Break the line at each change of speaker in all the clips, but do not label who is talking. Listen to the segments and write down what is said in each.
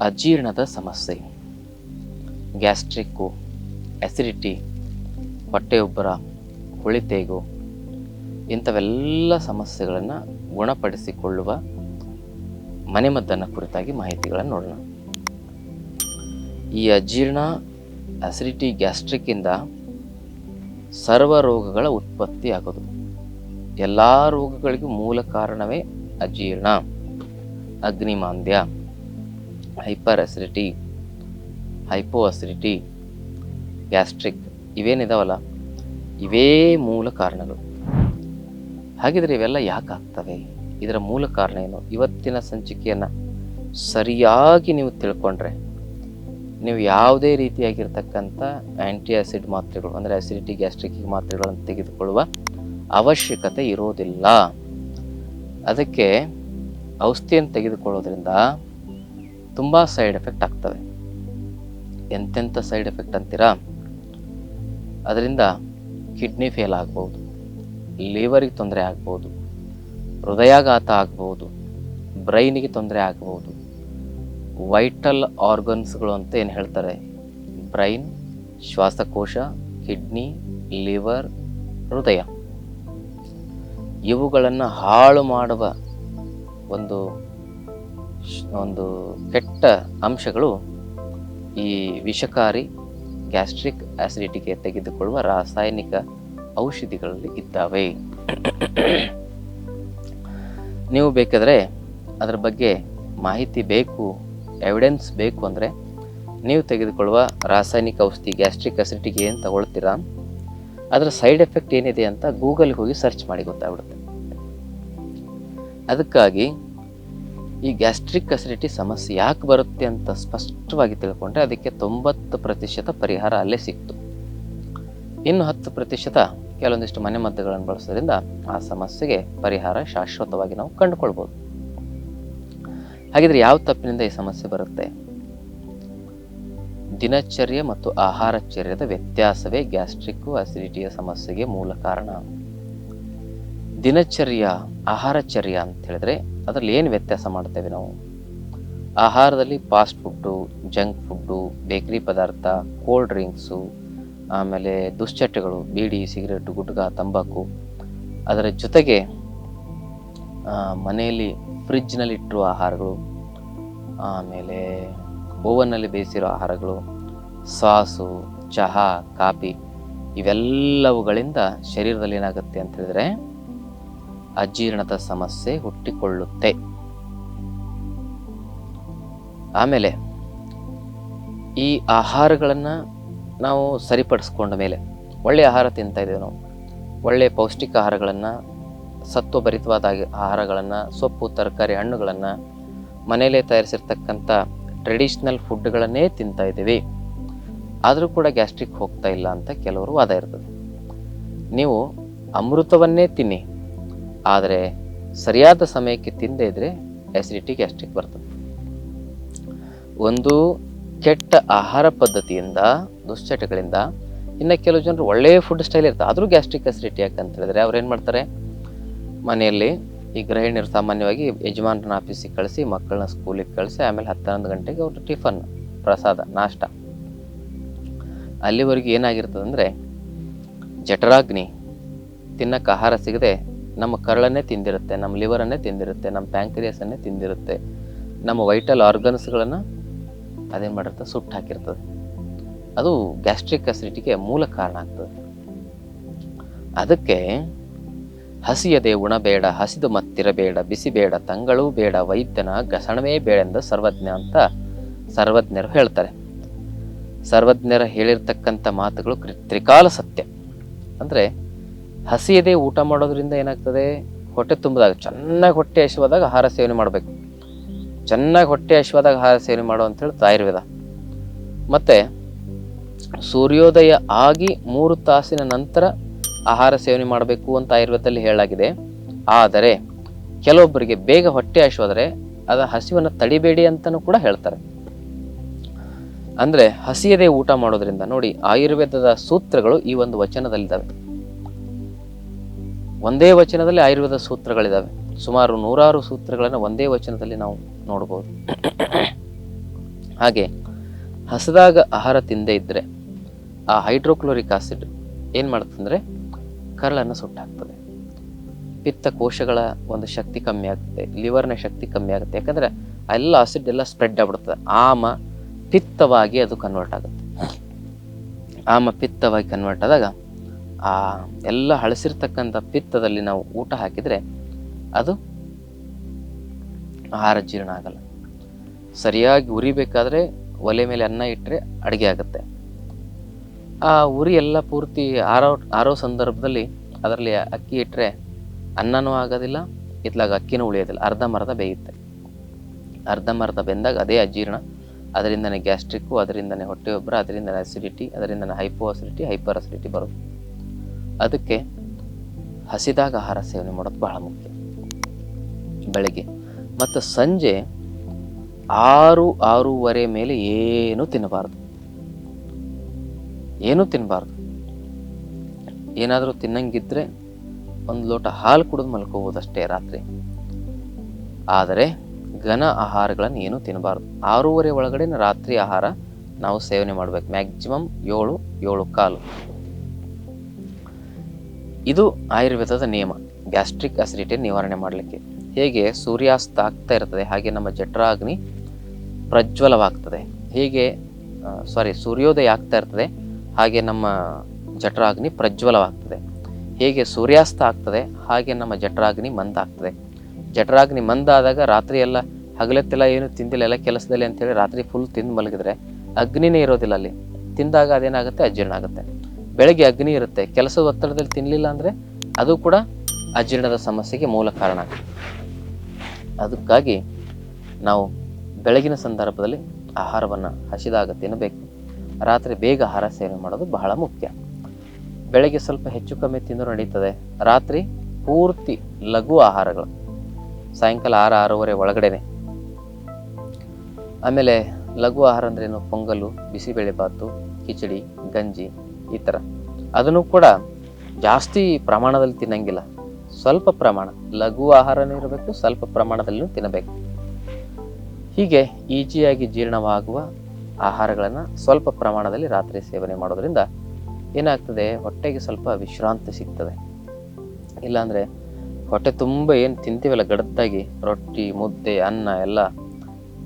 ಅಜೀರ್ಣದ ಸಮಸ್ಯೆ. Gastric, acidity, ಹೊಟ್ಟೆಯುಬ್ಬರ ಹುಳಿತೇಗು, ಇಂಥವೆಲ್ಲ ಸಮಸ್ಯೆಗಳನ್ನು ಗುಣಪಡಿಸಿಕೊಳ್ಳುವ ಮನೆಮದ್ದನ್ನು ಕುರಿತಾಗಿ ಮಾಹಿತಿಗಳನ್ನು ನೋಡೋಣ. ಈ ಅಜೀರ್ಣ, ಅಸಿಡಿಟಿ, ಗ್ಯಾಸ್ಟ್ರಿಕ್ಕಿಂದ ಸರ್ವ ರೋಗಗಳ ಉತ್ಪತ್ತಿ ಆಗೋದು. ಎಲ್ಲ ರೋಗಗಳಿಗೂ ಮೂಲ ಕಾರಣವೇ ಅಜೀರ್ಣ. ಅಗ್ನಿಮಾಂದ್ಯ. Hyper acidity hypo acidity gastric ಇವೇನಿದಾವಲ್ಲ? ಇವೇ ಮೂಲ ಕಾರಣಗಳು. ಹಾಗಿದ್ರೆ ಇವೆಲ್ಲ ಯಾಕೆ ಆಗ್ತವೆ ಇದರ ಮೂಲ ಕಾರಣ ಏನು? ಇವತ್ತಿನ ಸಂಚಿಕೆಯನ್ನು ಸರಿಯಾಗಿ ನೀವು ತಿಳ್ಕೊಂಡ್ರೆ, ನೀವು ಯಾವುದೇ ರೀತಿಯಾಗಿರ್ತಕ್ಕಂಥ ಆ್ಯಂಟಿ ಆಸಿಡ್ ಮಾತ್ರೆಗಳು, ಅಂದರೆ ಅಸಿಡಿಟಿ ಗ್ಯಾಸ್ಟ್ರಿಕ್ ಮಾತ್ರೆಗಳನ್ನು ತೆಗೆದುಕೊಳ್ಳುವ ಅವಶ್ಯಕತೆ ಇರೋದಿಲ್ಲ. ಅದಕ್ಕೆ ಔಷಧಿಯನ್ನು ತೆಗೆದುಕೊಳ್ಳೋದ್ರಿಂದ ತುಂಬ ಸೈಡ್ ಎಫೆಕ್ಟ್ ಆಗ್ತವೆ ಎಂತೆಂಥ ಸೈಡ್ ಎಫೆಕ್ಟ್ ಅಂತೀರಾ? ಅದರಿಂದ ಕಿಡ್ನಿ ಫೇಲ್ ಆಗ್ಬೋದು, ಲಿವರಿಗೆ ತೊಂದರೆ ಆಗ್ಬೋದು, ಹೃದಯಾಘಾತ ಆಗ್ಬೋದು, ಬ್ರೈನಿಗೆ ತೊಂದರೆ ಆಗ್ಬೋದು. ವೈಟಲ್ ಆರ್ಗನ್ಸ್ಗಳು ಅಂತ ಏನು ಹೇಳ್ತಾರೆ? ಬ್ರೈನ್, ಶ್ವಾಸಕೋಶ, ಕಿಡ್ನಿ, ಲಿವರ್, ಹೃದಯ. ಇವುಗಳನ್ನು ಹಾಳು ಮಾಡುವ ಒಂದು ಒಂದು ಕೆಟ್ಟ ಅಂಶಗಳು ಈ ವಿಷಕಾರಿ, ಗ್ಯಾಸ್ಟ್ರಿಕ್ ಆಸಿಡಿಟಿಗೆ ತೆಗೆದುಕೊಳ್ಳುವ ರಾಸಾಯನಿಕ ಔಷಧಿಗಳಲ್ಲಿ ಇದ್ದಾವೆ. ನೀವು ಬೇಕಾದರೆ ಅದರ ಬಗ್ಗೆ ಮಾಹಿತಿ ಬೇಕು ಎವಿಡೆನ್ಸ್ ಬೇಕು ಅಂದರೆ ನೀವು ತೆಗೆದುಕೊಳ್ಳುವ ರಾಸಾಯನಿಕ ಔಷಧಿ, ಗ್ಯಾಸ್ಟ್ರಿಕ್ ಅಸಿಡಿಟಿಗೆ ಏನು ತಗೊಳ್ತೀರಾ? ಅದರ ಸೈಡ್ ಎಫೆಕ್ಟ್ ಏನಿದೆ ಅಂತ ಗೂಗಲ್ಗೆ ಹೋಗಿ ಸರ್ಚ್ ಮಾಡಿ ಗೊತ್ತಾಗ್ಬಿಡುತ್ತೆ. ಅದಕ್ಕಾಗಿ ಈ ಗ್ಯಾಸ್ಟ್ರಿಕ್ ಅಸಿಡಿಟಿ ಸಮಸ್ಯೆ ಯಾಕೆ ಬರುತ್ತೆ ಅಂತ ಸ್ಪಷ್ಟವಾಗಿ ತಿಳ್ಕೊಂಡ್ರೆ ಅದಕ್ಕೆ ತೊಂಬತ್ತು ಪ್ರತಿಶತ ಪರಿಹಾರ ಅಲ್ಲೇ ಸಿಕ್ತು. ಇನ್ನು ಹತ್ತು ಪ್ರತಿಶತ ಕೆಲವೊಂದಿಷ್ಟು ಮನೆಮದ್ದುಗಳನ್ನು ಬಳಸೋದ್ರಿಂದ ಆ ಸಮಸ್ಯೆಗೆ ಪರಿಹಾರ ಶಾಶ್ವತವಾಗಿ ನಾವು ಕಂಡುಕೊಳ್ಬೋದು. ಹಾಗಿದ್ರೆ ಯಾವ ತಪ್ಪಿನಿಂದ ಈ ಸಮಸ್ಯೆ ಬರುತ್ತೆ? ದಿನಚರ್ಯ ಮತ್ತು ಆಹಾರಚರ್ಯದ ವ್ಯತ್ಯಾಸವೇ ಗ್ಯಾಸ್ಟ್ರಿಕ್ ಅಸಿಡಿಟಿಯ ಸಮಸ್ಯೆಗೆ ಮೂಲ ಕಾರಣ. ದಿನಚರ್ಯ ಆಹಾರಚರ್ಯ ಅಂತ ಹೇಳಿದ್ರೆ ಅದರಲ್ಲಿ ಏನು ವ್ಯತ್ಯಾಸ ಮಾಡ್ತೇವೆ ನಾವು? ಆಹಾರದಲ್ಲಿ fast food junk food bakery ಪದಾರ್ಥ ಕೋಲ್ಡ್ ಡ್ರಿಂಕ್ಸು ಆಮೇಲೆ ದುಶ್ಚಟಗಳು, ಬೀಡಿ, ಸಿಗರೇಟು, ಗುಟ್ಕಾ, ತಂಬಾಕು. ಅದರ ಜೊತೆಗೆ ಮನೆಯಲ್ಲಿ ಫ್ರಿಜ್ನಲ್ಲಿ ಇಟ್ಟಿರುವ ಆಹಾರಗಳು, ಆಮೇಲೆ ಓವನ್ನಲ್ಲಿ ಬೇಯಿಸಿರೋ ಆಹಾರಗಳು, ಸಾಸು, ಚಹಾ, ಕಾಫಿ, ಇವೆಲ್ಲವುಗಳಿಂದ ಶರೀರದಲ್ಲಿ ಏನಾಗುತ್ತೆ ಅಂತ ಹೇಳಿದ್ರೆ ಅಜೀರ್ಣದ ಸಮಸ್ಯೆ ಹುಟ್ಟಿಕೊಳ್ಳುತ್ತೆ. ಆಮೇಲೆ ಈ ಆಹಾರಗಳನ್ನು ನಾವು ಸರಿಪಡಿಸ್ಕೊಂಡ ಮೇಲೆ ಒಳ್ಳೆಯ ಆಹಾರ ತಿಂತಾ ಇದ್ದೇವೆ ನಾವು. ಒಳ್ಳೆಯ ಪೌಷ್ಟಿಕ ಆಹಾರಗಳನ್ನು ಸತ್ವಭರಿತವಾದ ಆಹಾರಗಳನ್ನು, ಸೊಪ್ಪು, ತರಕಾರಿ, ಹಣ್ಣುಗಳನ್ನು ಮನೆಯಲ್ಲೇ ತಯಾರಿಸಿರ್ತಕ್ಕಂಥ ಟ್ರೆಡಿಷ್ನಲ್ ಫುಡ್ಗಳನ್ನೇ ತಿಂತಾ ಇದ್ದೀವಿ. ಆದರೂ ಕೂಡ ಗ್ಯಾಸ್ಟ್ರಿಕ್ ಹೋಗ್ತಾ ಇಲ್ಲ ಅಂತ ಕೆಲವರು ವಾದ ಇರ್ತದೆ. ನೀವು ಅಮೃತವನ್ನೇ ತಿನ್ನಿ. ಆದರೆ ಸರಿಯಾದ ಸಮಯಕ್ಕೆ ತಿಂದೇ ಇದ್ರೆ ಆ್ಯಸಿಡಿಟಿ ಗ್ಯಾಸ್ಟ್ರಿಕ್ ಬರ್ತದೆ. ಒಂದು ಕೆಟ್ಟ ಆಹಾರ ಪದ್ಧತಿಯಿಂದ, ದುಶ್ಚಟಗಳಿಂದ ಇನ್ನು ಕೆಲವು ಜನರು ಒಳ್ಳೆಯ ಫುಡ್ ಸ್ಟೈಲ್ ಇರ್ತದೆ ಆದರೂ ಗ್ಯಾಸ್ಟ್ರಿಕ್ ಆ್ಯಸಿಡಿಟಿ ಯಾಕಂತ ಹೇಳಿದ್ರೆ ಅವ್ರು ಏನು ಮಾಡ್ತಾರೆ? ಮನೆಯಲ್ಲಿ ಈ ಗೃಹಿಣಿಯರು ಸಾಮಾನ್ಯವಾಗಿ ಯಜಮಾನರನ್ನ ಆಫೀಸಿಗೆ ಕಳಿಸಿ, ಮಕ್ಕಳನ್ನ ಸ್ಕೂಲಿಗೆ ಕಳಿಸಿ, ಆಮೇಲೆ ಹತ್ತೊಂದು ಗಂಟೆಗೆ ಅವ್ರ ಟಿಫನ್, ಪ್ರಸಾದ, ನಾಷ್ಟ. ಅಲ್ಲಿವರೆಗೂ ಏನಾಗಿರ್ತದೆ ಅಂದರೆ ಜಠರಾಗ್ನಿ, ತಿನ್ನಕ್ಕೆ ಆಹಾರ ಸಿಗದೆ ನಮ್ಮ ಕರಳನ್ನೇ ತಿಂದಿರುತ್ತೆ, ನಮ್ಮ ಲಿವರನ್ನೇ ತಿಂದಿರುತ್ತೆ, ನಮ್ಮ ಪ್ಯಾಂಕ್ರಿಯಸನ್ನೇ ತಿಂದಿರುತ್ತೆ, ನಮ್ಮ ವೈಟಲ್ ಆರ್ಗನ್ಸ್ಗಳನ್ನು ಅದೇನು ಮಾಡಿರ್ತದೆ ಸುಟ್ಟು ಹಾಕಿರ್ತದೆ. ಅದು ಗ್ಯಾಸ್ಟ್ರಿಕ್ ಅಸಿಡಿಟಿಗೆ ಮೂಲ ಕಾರಣ ಆಗ್ತದೆ. ಅದಕ್ಕೆ ಹಸಿಯದೆ ಉಣಬೇಡ ಹಸಿದು ಮತ್ತಿರಬೇಡ ಬಿಸಿ ಬೇಡ, ತಂಗಳು ಬೇಡ, ವೈದ್ಯನ ಗಸಣವೇ ಎಂದು ಸರ್ವಜ್ಞ ಅಂತ ಸರ್ವಜ್ಞರು ಹೇಳ್ತಾರೆ. ಸರ್ವಜ್ಞರ ಹೇಳಿರ್ತಕ್ಕಂಥ ಮಾತುಗಳು ತ್ರಿಕಾಲ ಸತ್ಯ. ಅಂದರೆ ಹಸಿಯದೆ ಊಟ ಮಾಡೋದ್ರಿಂದ ಏನಾಗ್ತದೆ? ಹೊಟ್ಟೆ ತುಂಬಿದಾಗ, ಚೆನ್ನಾಗಿ ಹೊಟ್ಟೆ ಹಸಿವಾದಾಗ ಆಹಾರ ಸೇವನೆ ಮಾಡಬೇಕು. ಚೆನ್ನಾಗಿ ಹೊಟ್ಟೆ ಹಸಿವಾದಾಗ ಆಹಾರ ಸೇವನೆ ಮಾಡು ಹೇಳ್ತಾ ಆಯುರ್ವೇದ. ಮತ್ತೆ ಸೂರ್ಯೋದಯ ಆಗಿ ಮೂರು ತಾಸಿನ ನಂತರ ಆಹಾರ ಸೇವನೆ ಮಾಡಬೇಕು ಅಂತ ಆಯುರ್ವೇದದಲ್ಲಿ ಹೇಳಲಾಗಿದೆ. ಆದರೆ ಕೆಲವೊಬ್ಬರಿಗೆ ಬೇಗ ಹೊಟ್ಟೆ ಹಸಿವಾದರೆ ಅದ ಹಸಿವನ್ನು ತಡಿಬೇಡಿ ಅಂತಲೂ ಕೂಡ ಹೇಳ್ತಾರೆ. ಅಂದರೆ ಹಸಿಯದೆ ಊಟ ಮಾಡೋದ್ರಿಂದ ನೋಡಿ ಆಯುರ್ವೇದದ ಸೂತ್ರಗಳು ಈ ಒಂದು ವಚನದಲ್ಲಿದ್ದಾವೆ. ಒಂದೇ ವಚನದಲ್ಲಿ ಆಯುರ್ವೇದ ಸೂತ್ರಗಳಿದ್ದಾವೆ ಸುಮಾರು ನೂರಾರು ಸೂತ್ರಗಳನ್ನು ಒಂದೇ ವಚನದಲ್ಲಿ ನಾವು ನೋಡಬಹುದು ಹಾಗೆ, ಹಸದಾಗ ಆಹಾರ ತಿಂದೇ ಇದ್ದರೆ ಆ ಹೈಡ್ರೋಕ್ಲೋರಿಕ್ ಆಸಿಡ್ ಏನು ಮಾಡುತ್ತಂದರೆ ಕರಳನ್ನು ಸುಟ್ಟಾಕ್ತದೆ ಪಿತ್ತ ಕೋಶಗಳ ಒಂದು ಶಕ್ತಿ ಕಮ್ಮಿ ಆಗುತ್ತೆ, ಲಿವರ್ನ ಶಕ್ತಿ ಕಮ್ಮಿ ಆಗುತ್ತೆ. ಯಾಕಂದರೆ ಎಲ್ಲ ಆಸಿಡ್ ಎಲ್ಲ ಸ್ಪ್ರೆಡ್ ಆಗ್ಬಿಡ್ತದೆ ಆಮ ಪಿತ್ತವಾಗಿ ಅದು ಕನ್ವರ್ಟ್ ಆಗುತ್ತೆ. ಆಮ ಪಿತ್ತವಾಗಿ ಕನ್ವರ್ಟ್ ಆದಾಗ ಆ, ಎಲ್ಲ ಹಳಸಿರ್ತಕ್ಕಂಥ ಪಿತ್ತದಲ್ಲಿ ನಾವು ಊಟ ಹಾಕಿದರೆ ಅದು ಆಹಾರ ಜೀರ್ಣ ಆಗಲ್ಲ. ಸರಿಯಾಗಿ ಉರಿಬೇಕಾದ್ರೆ ಒಲೆ ಮೇಲೆ ಅನ್ನ ಇಟ್ಟರೆ ಅಡುಗೆ ಆಗುತ್ತೆ. ಆ ಉರಿ ಎಲ್ಲ ಪೂರ್ತಿ ಆರೋ ಆರೋ ಸಂದರ್ಭದಲ್ಲಿ ಅದರಲ್ಲಿ ಅಕ್ಕಿ ಇಟ್ಟರೆ ಅನ್ನನೂ ಆಗೋದಿಲ್ಲ ಇತ್ಲಾಗ ಅಕ್ಕಿನೂ ಉಳಿಯೋದಿಲ್ಲ ಅರ್ಧಂಬರ್ಧ ಬೇಯುತ್ತೆ. ಅರ್ಧಂಬರ್ಧ ಬೆಂದಾಗ ಅದೇ ಅಜೀರ್ಣ. ಅದರಿಂದನೇ ಗ್ಯಾಸ್ಟ್ರಿಕ್ಕು, ಅದರಿಂದನೇ ಹೊಟ್ಟೆ ಒಬ್ಬರ ಅದರಿಂದನೇ ಅಸಿಡಿಟಿ ಅದರಿಂದನೇ ಹೈಪೋ ಅಸಿಡಿಟಿ ಹೈಪರ್ ಅಸಿಡಿಟಿ ಬರೋದು ಅದಕ್ಕೆ ಹಸಿದಾಗ ಆಹಾರ ಸೇವನೆ ಮಾಡೋದು ಬಹಳ ಮುಖ್ಯ. ಬೆಳಗ್ಗೆ ಮತ್ತು ಸಂಜೆ ಆರು, ಆರೂವರೆ ಮೇಲೆ ಏನೂ ತಿನ್ನಬಾರ್ದು. ಏನೂ ತಿನ್ನಬಾರ್ದು ಏನಾದರೂ ತಿನ್ನಂಗಿದ್ರೆ ಒಂದು ಲೋಟ ಹಾಲು ಕುಡಿದು ಮಲ್ಕೋಬೋದು ಅಷ್ಟೇ ರಾತ್ರಿ. ಆದರೆ ಘನ ಆಹಾರಗಳನ್ನು ಏನೂ ತಿನ್ನಬಾರ್ದು ಆರೂವರೆ ಒಳಗಡೆ ರಾತ್ರಿ ಆಹಾರ ನಾವು ಸೇವನೆ ಮಾಡಬೇಕು. ಮ್ಯಾಕ್ಸಿಮಮ್ ಏಳು ಏಳು ಕಾಲು. ಇದು ಆಯುರ್ವೇದದ ನಿಯಮ. ಗ್ಯಾಸ್ಟ್ರಿಕ್ ಅಸಿಡಿಟಿ ನಿವಾರಣೆ ಮಾಡಲಿಕ್ಕೆ. ಹೇಗೆ ಸೂರ್ಯಾಸ್ತ ಆಗ್ತಾ ಇರ್ತದೆ, ಹಾಗೆ ನಮ್ಮ ಜಠರಾಗ್ನಿ ಪ್ರಜ್ವಲವಾಗ್ತದೆ. ಹೇಗೆ ಸಾರಿ ಸೂರ್ಯೋದಯ ಆಗ್ತಾ ಇರ್ತದೆ, ಹಾಗೆ ನಮ್ಮ ಜಠರಾಗ್ನಿ ಪ್ರಜ್ವಲವಾಗ್ತದೆ. ಹೇಗೆ ಸೂರ್ಯಾಸ್ತ ಆಗ್ತದೆ, ಹಾಗೆ ನಮ್ಮ ಜಠರಾಗ್ನಿ ಮಂದಾಗ್ತದೆ ಜಠರಾಗ್ನಿ ಮಂದಾದಾಗ ರಾತ್ರಿ ಎಲ್ಲ ಹಗಲತ್ತೆಲ್ಲ ಏನು ತಿಂದಿಲ್ಲ, ಎಲ್ಲ ಕೆಲಸದಲ್ಲಿ ಅಂತೇಳಿ ರಾತ್ರಿ ಫುಲ್ ತಿಂದು ಮಲಗಿದ್ರೆ ಅಗ್ನಿನೇ ಇರೋದಿಲ್ಲ ಅಲ್ಲಿ. ತಿಂದಾಗ ಅದೇನಾಗುತ್ತೆ, ಅಜೀರ್ಣ ಆಗುತ್ತೆ. ಬೆಳಗ್ಗೆ ಅಗ್ನಿ ಇರುತ್ತೆ, ಕೆಲಸದ ಒತ್ತಡದಲ್ಲಿ ತಿನ್ನಲಿಲ್ಲ ಅಂದರೆ ಅದು ಕೂಡ ಅಜೀರ್ಣದ ಸಮಸ್ಯೆಗೆ ಮೂಲ ಕಾರಣ. ಅದಕ್ಕಾಗಿ ನಾವು ಬೆಳಗಿನ ಸಂದರ್ಭದಲ್ಲಿ ಆಹಾರವನ್ನು ಹಸಿದಾಗ ತಿನ್ನಬೇಕು. ರಾತ್ರಿ ಬೇಗ ಆಹಾರ ಸೇವನೆ ಮಾಡೋದು ಬಹಳ ಮುಖ್ಯ. ಬೆಳಗ್ಗೆ ಸ್ವಲ್ಪ ಹೆಚ್ಚು ಕಮ್ಮಿ ತಿಂದರೂ ನಡೀತದೆ. ರಾತ್ರಿ ಪೂರ್ತಿ ಲಘು ಆಹಾರಗಳು. ಸಾಯಂಕಾಲ ಆರು, ಆರೂವರೆ ಒಳಗಡೆನೆ. ಆಮೇಲೆ ಲಘು ಆಹಾರ ಅಂದ್ರೇನು ಪೊಂಗಲು, ಬಿಸಿಬೇಳೆಬಾತು, ಕಿಚಡಿ, ಗಂಜಿ. ಈ ಥರ ಅದನ್ನು ಕೂಡ ಜಾಸ್ತಿ ಪ್ರಮಾಣದಲ್ಲಿ ತಿನ್ನಂಗಿಲ್ಲ. ಸ್ವಲ್ಪ ಪ್ರಮಾಣ, ಲಘು ಆಹಾರನೂ ಇರಬೇಕು, ಸ್ವಲ್ಪ ಪ್ರಮಾಣದಲ್ಲೂ ತಿನ್ನಬೇಕು. ಹೀಗೆ ಈಜಿಯಾಗಿ ಜೀರ್ಣವಾಗುವ ಆಹಾರಗಳನ್ನು ಸ್ವಲ್ಪ ಪ್ರಮಾಣದಲ್ಲಿ ರಾತ್ರಿ ಸೇವನೆ ಮಾಡೋದ್ರಿಂದ ಏನಾಗ್ತದೆ, ಹೊಟ್ಟೆಗೆ ಸ್ವಲ್ಪ ವಿಶ್ರಾಂತಿ ಸಿಗ್ತದೆ. ಇಲ್ಲಾಂದರೆ ಹೊಟ್ಟೆ ತುಂಬ ಏನು ತಿಂತೀವಲ್ಲ, ಗಡದ್ದಾಗಿ ರೊಟ್ಟಿ, ಮುದ್ದೆ, ಅನ್ನ ಎಲ್ಲ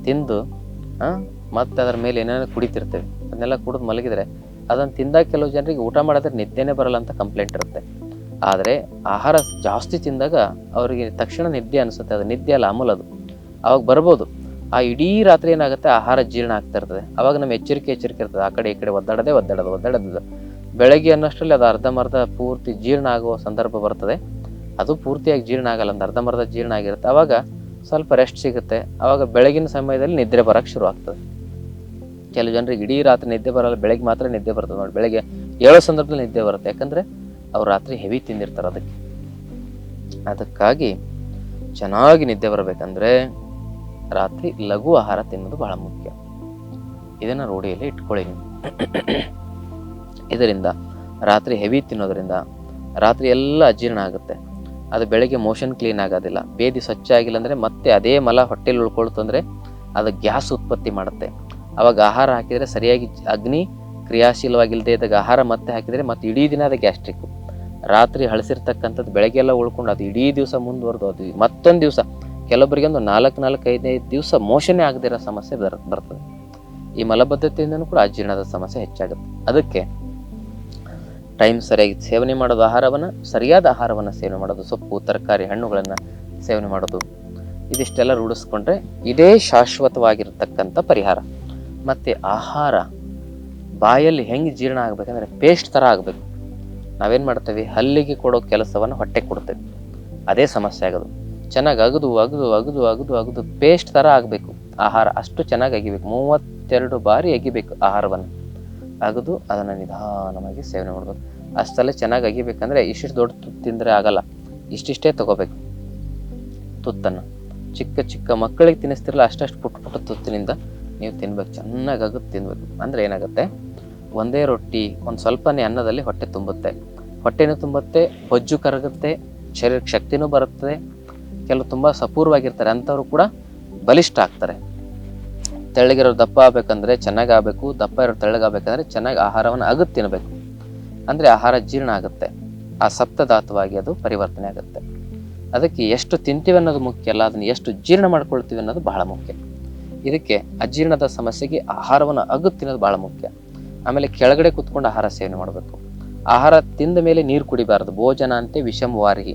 ತಿಂದು ಮತ್ತೆ ಅದರ ಮೇಲೆ ಏನೇನೋ ಕುಡಿತಿರ್ತೇವೆ. ಅದನ್ನೆಲ್ಲ ಕುಡಿದು ಮಲಗಿದ್ರೆ ಅದನ್ನು ತಿಂದಾಗ ಕೆಲವು ಜನರಿಗೆ ಊಟ ಮಾಡಿದ್ರೆ ನಿದ್ದೆನೇ ಬರಲ್ಲ ಅಂತ ಕಂಪ್ಲೇಂಟ್ ಇರುತ್ತೆ. ಆದರೆ ಆಹಾರ ಜಾಸ್ತಿ ತಿಂದಾಗ ಅವರಿಗೆ ತಕ್ಷಣ ನಿದ್ದೆ ಅನಿಸುತ್ತೆ. ಅದು ನಿದ್ದೆ ಅಲ್ಲ, ಅಮೂಲ್ ಅದು. ಅವಾಗ ಬರ್ಬೋದು. ಆ ಇಡೀ ರಾತ್ರಿ ಏನಾಗುತ್ತೆ? ಆಹಾರ ಜೀರ್ಣ ಆಗ್ತಾ ಇರ್ತದೆ. ಅವಾಗ ನಮ್ಮ ಎಚ್ಚರಿಕೆ ಎಚ್ಚರಿಕೆ ಇರ್ತದೆ. ಆ ಕಡೆ, ಈ ಕಡೆ ಒದ್ದಾಡದೆ, ಒದ್ದಾಡೋದು ಒದ್ದಾಡೋದು. ಬೆಳಗ್ಗೆ ಅನ್ನೋಷ್ಟರಲ್ಲಿ ಅದು ಅರ್ಧಂಬರ್ಧ ಪೂರ್ತಿ ಜೀರ್ಣ ಆಗುವ ಸಂದರ್ಭ ಬರ್ತದೆ. ಅದು ಪೂರ್ತಿಯಾಗಿ ಜೀರ್ಣ ಆಗಲ್ಲ. ಒಂದು ಅರ್ಧಂಬರ್ಧ ಜೀರ್ಣ ಆಗಿರುತ್ತೆ. ಅವಾಗ ಸ್ವಲ್ಪ ರೆಸ್ಟ್ ಸಿಗುತ್ತೆ. ಅವಾಗ ಬೆಳಗಿನ ಸಮಯದಲ್ಲಿ ನಿದ್ರೆ ಬರೋಕ್ಕೆ ಶುರು ಆಗ್ತದೆ. ಕೆಲವು ಜನರಿಗೆ ಇಡೀ ರಾತ್ರಿ ನಿದ್ದೆ ಬರಲ್ಲ, ಬೆಳಗ್ಗೆ ಮಾತ್ರ ನಿದ್ದೆ ಬರ್ತದೆ ನೋಡಿ. ಬೆಳಗ್ಗೆ ಏಳೋ ಸಂದರ್ಭದಲ್ಲಿ ನಿದ್ದೆ ಬರುತ್ತೆ. ಯಾಕಂದರೆ ಅವ್ರು ರಾತ್ರಿ ಹೆವಿ ತಿಂದಿರ್ತಾರೆ ಅದಕ್ಕೆ. ಅದಕ್ಕಾಗಿ ಚೆನ್ನಾಗಿ ನಿದ್ದೆ ಬರಬೇಕಂದ್ರೆ ರಾತ್ರಿ ಲಘು ಆಹಾರ ತಿನ್ನೋದು ಬಹಳ ಮುಖ್ಯ. ಇದನ್ನು ರೂಢಿಯಲ್ಲಿ ಇಟ್ಕೊಳ್ಳಿ ನೀವು. ಇದರಿಂದ ರಾತ್ರಿ ಹೆವಿ ತಿನ್ನೋದ್ರಿಂದ ರಾತ್ರಿ ಎಲ್ಲ ಅಜೀರ್ಣ ಆಗುತ್ತೆ. ಅದು ಬೆಳಗ್ಗೆ ಮೋಷನ್ ಕ್ಲೀನ್ ಆಗೋದಿಲ್ಲ. ಬೇದಿ ಸ್ವಚ್ಛ ಆಗಿಲ್ಲ ಅಂದರೆ ಮತ್ತೆ ಅದೇ ಮಲ ಹೊಟ್ಟೆಲಿ ಉಳ್ಕೊಳ್ತು ಅಂದರೆ ಅದು ಗ್ಯಾಸ್ ಉತ್ಪತ್ತಿ ಮಾಡುತ್ತೆ. ಅವಾಗ ಆಹಾರ ಹಾಕಿದರೆ ಸರಿಯಾಗಿ ಅಗ್ನಿ ಕ್ರಿಯಾಶೀಲವಾಗಿಲ್ಲದೆ ಇದ್ದಾಗ ಆಹಾರ ಮತ್ತೆ ಹಾಕಿದರೆ ಮತ್ತೆ ಇಡೀ ದಿನ ಅದು ಗ್ಯಾಸ್ಟ್ರಿಕ್ಕು ರಾತ್ರಿ ಹಳಸಿರ್ತಕ್ಕಂಥದ್ದು ಬೆಳಗ್ಗೆ ಎಲ್ಲ ಉಳ್ಕೊಂಡು ಅದು ಇಡೀ ದಿವಸ ಮುಂದುವರೆದು, ಅದು ಮತ್ತೊಂದು ದಿವಸ. ಕೆಲವೊಬ್ಬರಿಗೆ ಒಂದು ನಾಲ್ಕು ನಾಲ್ಕು ಐದೈದು ದಿವಸ ಮೋಷನೇ ಆಗದಿರೋ ಸಮಸ್ಯೆ ಬರ್, ಬರ್ತದೆ. ಈ ಮಲಬದ್ಧತೆಯಿಂದನೂ ಕೂಡ ಅಜೀರ್ಣದ ಸಮಸ್ಯೆ ಹೆಚ್ಚಾಗುತ್ತೆ. ಅದಕ್ಕೆ ಟೈಮ್ ಸರಿಯಾಗಿ ಸೇವನೆ ಮಾಡೋದು ಆಹಾರವನ್ನು, ಸರಿಯಾದ ಆಹಾರವನ್ನು ಸೇವನೆ ಮಾಡೋದು, ಸೊಪ್ಪು, ತರಕಾರಿ, ಹಣ್ಣುಗಳನ್ನು ಸೇವನೆ ಮಾಡೋದು. ಇದಿಷ್ಟೆಲ್ಲ ರೂಢಿಸ್ಕೊಂಡ್ರೆ ಇದೇ ಶಾಶ್ವತವಾಗಿರ್ತಕ್ಕಂಥ ಪರಿಹಾರ. ಮತ್ತು ಆಹಾರ ಬಾಯಲ್ಲಿ ಹೆಂಗೆ ಜೀರ್ಣ ಆಗಬೇಕಂದ್ರೆ ಪೇಸ್ಟ್ ಥರ ಆಗಬೇಕು. ನಾವೇನು ಮಾಡ್ತೇವೆ? ಹಲ್ಲಿಗೆ ಕೊಡೋ ಕೆಲಸವನ್ನು ಹೊಟ್ಟೆಗೆ ಕೊಡ್ತೇವೆ ಅದೇ ಸಮಸ್ಯೆ ಆಗೋದು. ಚೆನ್ನಾಗಿ ಅಗದು ಅಗದು ಅಗದು ಅಗದು ಅಗದು ಪೇಸ್ಟ್ ಥರ ಆಗಬೇಕು. ಆಹಾರ ಅಷ್ಟು ಚೆನ್ನಾಗಿ ಅಗಿಬೇಕು ಮೂವತ್ತೆರಡು ಬಾರಿ ಅಗಿಬೇಕು ಆಹಾರವನ್ನು. ಅಗದು, ಅದನ್ನು ನಿಧಾನವಾಗಿ ಸೇವನೆ ಮಾಡಬೇಕು. ಅಷ್ಟೆಲ್ಲ ಚೆನ್ನಾಗಿ ಅಗಿಬೇಕಂದ್ರೆ ಇಷ್ಟಿಷ್ಟು ದೊಡ್ಡ ತುತ್ತು ತಿಂದರೆ ಆಗಲ್ಲ. ಇಷ್ಟಿಷ್ಟೇ ತಗೋಬೇಕು. ತುತ್ತನ್ನು. ಚಿಕ್ಕ ಚಿಕ್ಕ ಮಕ್ಕಳಿಗೆ ತಿನ್ನಿಸ್ತಿರಲ್ಲ ಅಷ್ಟಷ್ಟು ಪುಟ್ಟ ಪುಟ್ಟ ತುತ್ತಿನಿಂದ ನೀವು ತಿನ್ಬೇಕು ಚೆನ್ನಾಗಿ ಅಗದು ತಿನ್ಬೇಕು. ಅಂದರೆ ಏನಾಗುತ್ತೆ? ಒಂದೇ ರೊಟ್ಟಿ ಒಂದು ಸ್ವಲ್ಪನೇ ಅನ್ನದಲ್ಲಿ ಹೊಟ್ಟೆ ತುಂಬುತ್ತೆ. ಹೊಟ್ಟೆನೂ ತುಂಬುತ್ತೆ ಬೊಜ್ಜು ಕರಗುತ್ತೆ ಶರೀರಕ್ಕೆ ಶಕ್ತಿನೂ ಬರುತ್ತೆ ಕೆಲವು ತುಂಬ ಸಪೂರ್ವಾಗಿರ್ತಾರೆ, ಅಂಥವ್ರು ಕೂಡ ಬಲಿಷ್ಠ ಆಗ್ತಾರೆ. ತೆಳ್ಳಗಿರೋ ದಪ್ಪ ಆಗ್ಬೇಕಂದ್ರೆ ಚೆನ್ನಾಗಿ ಆಗಬೇಕು, ದಪ್ಪ ಇರೋ ತೆಳ್ಳಗಾಗಬೇಕಂದ್ರೆ ಚೆನ್ನಾಗಿ ಆಹಾರವನ್ನು ಅಗದು ತಿನ್ನಬೇಕು ಅಂದರೆ ಆಹಾರ ಜೀರ್ಣ ಆಗುತ್ತೆ. ಆ ಸಪ್ತಧಾತುವಾಗಿ ಅದು ಪರಿವರ್ತನೆ ಆಗುತ್ತೆ. ಅದಕ್ಕೆ ಎಷ್ಟು ತಿಂತೀವಿ ಅನ್ನೋದು ಮುಖ್ಯ ಅಲ್ಲ, ಅದನ್ನು ಎಷ್ಟು ಜೀರ್ಣ ಮಾಡ್ಕೊಳ್ತೀವಿ ಅನ್ನೋದು ಬಹಳ ಮುಖ್ಯ. ಇದಕ್ಕೆ ಅಜೀರ್ಣದ ಸಮಸ್ಯೆಗೆ ಆಹಾರವನ್ನು ಅಗದು ತಿನ್ನೋದು ಬಹಳ ಮುಖ್ಯ. ಆಮೇಲೆ ಕೆಳಗಡೆ ಕುತ್ಕೊಂಡು ಆಹಾರ ಸೇವನೆ ಮಾಡಬೇಕು. ಆಹಾರ ತಿಂದ ಮೇಲೆ ನೀರು ಕುಡಿಬಾರದು. ಭೋಜನ ಅಂತೆ ವಿಷಮ ವಾರಿಹಿ.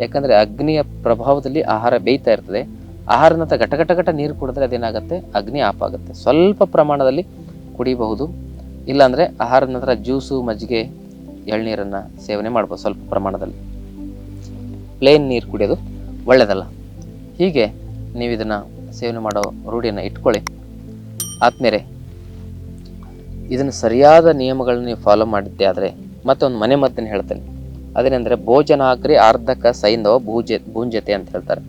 ಯಾಕಂದ್ರೆ ಅಗ್ನಿಯ ಪ್ರಭಾವದಲ್ಲಿ ಆಹಾರ ಬೇಯ್ತಾ ಇರ್ತದೆ. ಆಹಾರದ ನಂತರ ಘಟ ನೀರು ಕುಡಿದ್ರೆ ಅದೇನಾಗುತ್ತೆ? ಅಗ್ನಿ ಆಪಾಗುತ್ತೆ. ಸ್ವಲ್ಪ ಪ್ರಮಾಣದಲ್ಲಿ ಕುಡಿಬಹುದು. ಇಲ್ಲಾಂದ್ರೆ ಆಹಾರದ ನಂತರ ಜ್ಯೂಸು, ಮಜ್ಜಿಗೆ, ಎಳ್ನೀರನ್ನು ಸೇವನೆ ಮಾಡ್ಬೋದು ಸ್ವಲ್ಪ ಪ್ರಮಾಣದಲ್ಲಿ. ಪ್ಲೇನ್ ನೀರು ಕುಡಿಯೋದು ಒಳ್ಳೆಯದಲ್ಲ ಹೀಗೆ ನೀವು ಇದನ್ನು ಸೇವನೆ ಮಾಡೋ ರೂಢಿಯನ್ನು ಇಟ್ಕೊಳ್ಳಿ. ಆದ್ಮೇಲೆ ಇದನ್ನು ಸರಿಯಾದ ನಿಯಮಗಳನ್ನ ನೀವು ಫಾಲೋ ಮಾಡಿದ್ದೆ ಆದರೆ ಮತ್ತೆ ಒಂದು ಮನೆ ಮದ್ದನ್ನು ಹೇಳ್ತೇನೆ. ಅದೇನೆಂದರೆ ಭೋಜನಾಗ್ರಿ ಅರ್ಧಕ ಸೈಂಧವ ಭೂಜೆ, ಭೂಂಜತೆ ಅಂತ ಹೇಳ್ತಾರೆ.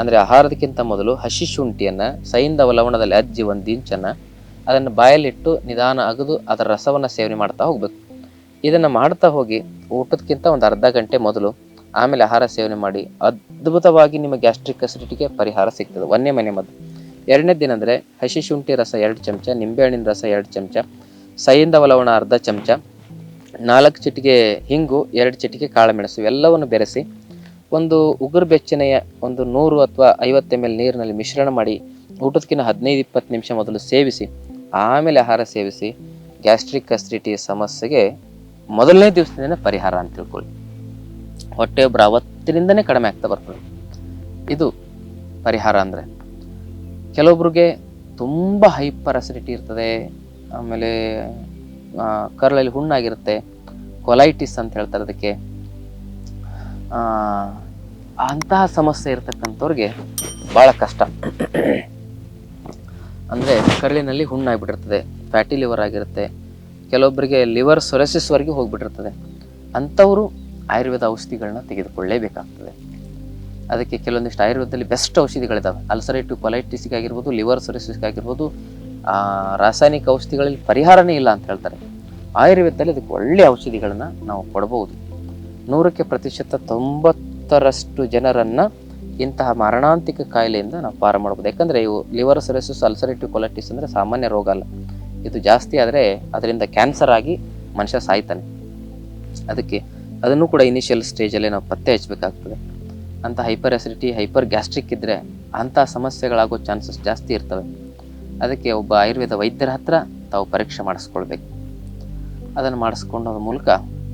ಅಂದರೆ ಆಹಾರದಕ್ಕಿಂತ ಮೊದಲು ಹಸಿ ಶುಂಠಿಯನ್ನು ಸೈಂಧವ ಲವಣದಲ್ಲಿ ಅಜ್ಜಿ ಒಂದು ದಿಂಚನ್ನು ಅದನ್ನು ಬಾಯಲ್ಲಿಟ್ಟು ನಿಧಾನ ಅಗದು ಅದರ ರಸವನ್ನು ಸೇವನೆ ಮಾಡ್ತಾ ಹೋಗಬೇಕು. ಇದನ್ನು ಮಾಡ್ತಾ ಹೋಗಿ ಊಟದಕ್ಕಿಂತ ಒಂದು ಅರ್ಧ ಗಂಟೆ ಮೊದಲು ಆಮೇಲೆ ಆಹಾರ ಸೇವನೆ ಮಾಡಿ ಅದ್ಭುತವಾಗಿ ನಿಮ್ಮ ಗ್ಯಾಸ್ಟ್ರಿಕ್ ಅಸಿಡಿಟಿಗೆ ಪರಿಹಾರ ಸಿಗ್ತದೆ. ಒಂದೇ ಮನೆ ಮದ್ದು ಎರಡನೇ ದಿನ ಅಂದರೆ ಹಸಿ ಶುಂಠಿ ರಸ ಎರಡು ಚಮಚ, ನಿಂಬೆಹಣ್ಣಿನ ರಸ ಎರಡು ಚಮಚ ಸೈಯಿಂದ ಒಲವಣ ಅರ್ಧ ಚಮಚ, ನಾಲ್ಕು ಚಿಟಿಕೆ ಹಿಂಗು, ಎರಡು ಚಿಟಿಕೆ ಕಾಳುಮೆಣಸು ಎಲ್ಲವನ್ನು ಬೆರೆಸಿ ಒಂದು ಉಗುರು ಬೆಚ್ಚನೆಯ ಒಂದು ನೂರು ಅಥವಾ ಐವತ್ತು ಎಂ ಎಲ್ ನೀರಿನಲ್ಲಿ ಮಿಶ್ರಣ ಮಾಡಿ ಊಟದಕ್ಕಿಂತ ಹದಿನೈದು, ಇಪ್ಪತ್ತು ನಿಮಿಷ ಮೊದಲು ಸೇವಿಸಿ, ಆಮೇಲೆ ಆಹಾರ ಸೇವಿಸಿ ಗ್ಯಾಸ್ಟ್ರಿಕ್ ಅಸಿಡಿಟಿ ಸಮಸ್ಯೆಗೆ ಮೊದಲನೇ ದಿವಸದಿಂದ ಪರಿಹಾರ ಅಂತ ತಿಳ್ಕೊಳ್ಳಿ. ಹೊಟ್ಟೆ ಒಬ್ಬರು ಅವತ್ತಿನಿಂದನೇ ಕಡಿಮೆ ಆಗ್ತಾ ಬರ್ತದೆ. ಇದು ಪರಿಹಾರ ಅಂದರೆ. ಕೆಲವೊಬ್ರಿಗೆ ತುಂಬ ಹೈಪರ್ ಅಸಿಡಿಟಿ ಇರ್ತದೆ, ಆಮೇಲೆ ಕರಳಲ್ಲಿ ಹುಣ್ಣಾಗಿರುತ್ತೆ ಕೊಲೈಟಿಸ್ ಅಂತ ಹೇಳ್ತಾರೆ ಅದಕ್ಕೆ. ಅಂತಹ ಸಮಸ್ಯೆ ಇರ್ತಕ್ಕಂಥವ್ರಿಗೆ ಭಾಳ ಕಷ್ಟ. ಅಂದರೆ ಕರಳಿನಲ್ಲಿ ಹುಣ್ಣಾಗಿಬಿಟ್ಟಿರ್ತದೆ ಫ್ಯಾಟಿ ಲಿವರ್ ಆಗಿರುತ್ತೆ ಕೆಲವೊಬ್ಬರಿಗೆ ಲಿವರ್ ಸೊರೆಸಿಸ್ವರೆಗೆ ಹೋಗ್ಬಿಟ್ಟಿರ್ತದೆ. ಅಂಥವರು ಆಯುರ್ವೇದ ಔಷಧಿಗಳನ್ನ ತೆಗೆದುಕೊಳ್ಳಲೇಬೇಕಾಗ್ತದೆ ಅದಕ್ಕೆ ಕೆಲವೊಂದಿಷ್ಟು ಆಯುರ್ವೇದದಲ್ಲಿ ಬೆಸ್ಟ್ ಔಷಧಿಗಳಿದ್ದಾವೆ ಅಲ್ಸರೇಟಿವ್ ಕೊಲೈಟಿಸ್ಗಾಗಿರ್ಬೋದು ಲಿವರ್ ಸೊರೆಸಿಸ್ಗಾಗಿರ್ಬೋದು ರಾಸಾಯನಿಕ ಔಷಧಿಗಳಲ್ಲಿ ಪರಿಹಾರನೇ ಇಲ್ಲ ಅಂತ ಹೇಳ್ತಾರೆ. ಆಯುರ್ವೇದದಲ್ಲಿ ಅದಕ್ಕೆ ಒಳ್ಳೆಯ ಔಷಧಿಗಳನ್ನು ನಾವು ಕೊಡಬಹುದು ನೂರಕ್ಕೆ ಪ್ರತಿಶತ ತೊಂಬತ್ತರಷ್ಟು ಜನರನ್ನು ಇಂತಹ ಮಾರಣಾಂತಿಕ ಕಾಯಿಲೆಯಿಂದ ನಾವು ಪಾರ ಮಾಡ್ಬೋದು. ಯಾಕಂದರೆ ಇವು ಲಿವರ್ ಸರ್ವಿಸಸ್ ಅಲ್ಸರೇಟಿವ್ ಕೊಲೈಟಿಸ್ ಅಂದರೆ ಸಾಮಾನ್ಯ ರೋಗ ಅಲ್ಲ. ಇದು ಜಾಸ್ತಿ ಆದರೆ ಅದರಿಂದ ಕ್ಯಾನ್ಸರ್ ಆಗಿ ಮನುಷ್ಯ ಸಾಯ್ತಾನೆ. ಅದಕ್ಕೆ ಅದನ್ನು ಕೂಡ ಇನಿಷಿಯಲ್ ಸ್ಟೇಜಲ್ಲಿ ನಾವು ಪತ್ತೆ ಹಚ್ಚಬೇಕಾಗ್ತದೆ. ಅಂತ ಹೈಪರ್ ಎಸಿಡಿಟಿ ಹೈಪರ್ ಗ್ಯಾಸ್ಟ್ರಿಕ್ ಇದ್ದರೆ ಅಂಥ ಸಮಸ್ಯೆಗಳಾಗೋ ಚಾನ್ಸಸ್ ಜಾಸ್ತಿ ಇರ್ತವೆ. ಅದಕ್ಕೆ ಒಬ್ಬ ಆಯುರ್ವೇದ ವೈದ್ಯರ ಹತ್ರ ತಾವು ಪರೀಕ್ಷೆ ಮಾಡಿಸ್ಕೊಳ್ಬೇಕು. ಅದನ್ನು ಮಾಡಿಸ್ಕೊಂಡೋದ್ರ ಮೂಲಕ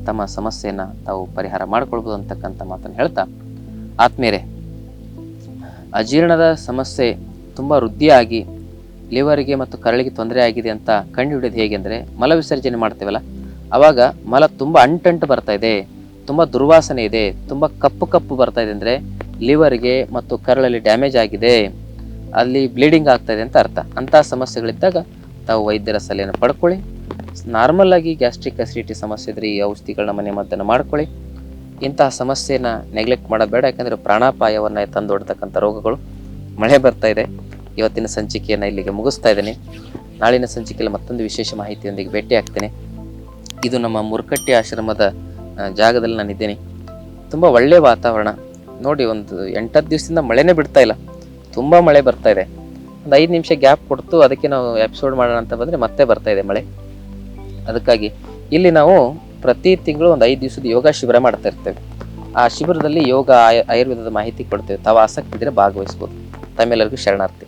ತಮ್ಮ ಸಮಸ್ಯೆಯನ್ನು ತಾವು ಪರಿಹಾರ ಮಾಡ್ಕೊಳ್ಬೋದು ಅಂತಕ್ಕಂಥ ಮಾತನ್ನು ಹೇಳ್ತಾ ಆತ್ಮೇರೆ ಅಜೀರ್ಣದ ಸಮಸ್ಯೆ ತುಂಬ ವೃದ್ಧಿಯಾಗಿ, ಲಿವರಿಗೆ ಮತ್ತು ಕರಳಿಗೆ ತೊಂದರೆ ಆಗಿದೆ ಅಂತ ಕಂಡುಹಿಡಿಯೋದು ಹೇಗೆ ಅಂದರೆ ಮಲ ಮಾಡ್ತೇವಲ್ಲ ಅವಾಗ ಮಲ ತುಂಬ ಅಂಟಂಟು ಬರ್ತಾ ಇದೆ. ತುಂಬ ದುರ್ವಾಸನೆ ಇದೆ, ತುಂಬ ಕಪ್ಪು ಕಪ್ಪು ಬರ್ತಾ ಇದೆ ಅಂದರೆ ಲಿವರ್ಗೆ ಮತ್ತು ಕರಳಲ್ಲಿ ಡ್ಯಾಮೇಜ್ ಆಗಿದೆ. ಅಲ್ಲಿ ಬ್ಲೀಡಿಂಗ್ ಆಗ್ತಾ ಇದೆ ಅಂತ ಅರ್ಥ. ಅಂತಹ ಸಮಸ್ಯೆಗಳಿದ್ದಾಗ ತಾವು ವೈದ್ಯರ ಸಲಹೆಯನ್ನು ಪಡ್ಕೊಳ್ಳಿ. ನಾರ್ಮಲ್ ಆಗಿ ಗ್ಯಾಸ್ಟ್ರಿಕ್ ಅಸಿಡಿಟಿ ಸಮಸ್ಯೆ ಇದ್ರೆ ಈ ಔಷಧಿಗಳನ್ನ ಮನೆ ಮದ್ದನ್ನು ಮಾಡ್ಕೊಳ್ಳಿ. ಇಂತಹ ಸಮಸ್ಯೆನ ನೆಗ್ಲೆಕ್ಟ್ ಮಾಡಬೇಡ ಬೇಡ, ಯಾಕಂದರೆ ಪ್ರಾಣಾಪಾಯವನ್ನು ತಂದೊಡ್ತಕ್ಕಂಥ ರೋಗಗಳು ಮಳೆ ಬರ್ತಾ ಇದೆ. ಇವತ್ತಿನ ಸಂಚಿಕೆಯನ್ನು ಇಲ್ಲಿಗೆ ಮುಗಿಸ್ತಾ ಇದ್ದೀನಿ. ನಾಳಿನ ಸಂಚಿಕೆಯಲ್ಲಿ ಮತ್ತೊಂದು ವಿಶೇಷ ಮಾಹಿತಿಯೊಂದಿಗೆ ಭೇಟಿ ಆಗ್ತೇನೆ ಇದು ನಮ್ಮ ಮುರುಕಟ್ಟಿ ಆಶ್ರಮದ ಜಾಗದಲ್ಲಿ ನಾನಿದ್ದೇನೆ. ತುಂಬ ಒಳ್ಳೆಯ ವಾತಾವರಣ. ನೋಡಿ, ಒಂದು ಎಂಟತ್ತು ದಿವಸದಿಂದ ಮಳೆನೇ ಬಿಡ್ತಾ ಇಲ್ಲ. ತುಂಬ ಮಳೆ ಬರ್ತಾ ಇದೆ. ಒಂದು ಐದು ನಿಮಿಷ ಗ್ಯಾಪ್ ಕೊಡ್ತು, ಅದಕ್ಕೆ ನಾವು ಎಪಿಸೋಡ್ ಮಾಡೋಣ ಅಂತ ಬಂದರೆ ಮತ್ತೆ ಬರ್ತಾ ಇದೆ ಮಳೆ. ಅದಕ್ಕಾಗಿ ಇಲ್ಲಿ ನಾವು ಪ್ರತಿ ತಿಂಗಳು ಒಂದು ಐದು ದಿವಸದ ಯೋಗ ಶಿಬಿರ ಮಾಡ್ತಾ ಇರ್ತೇವೆ. ಆ ಶಿಬಿರದಲ್ಲಿ ಯೋಗ, ಆಯ- ಆಯುರ್ವೇದದ ಮಾಹಿತಿ ಕೊಡ್ತೇವೆ. ತಾವು ಆಸಕ್ತಿ ಇದ್ದರೆ ಭಾಗವಹಿಸ್ಬೋದು. ತಮ್ಮೆಲ್ಲರಿಗೂ ಶರಣಾರ್ಥಿ.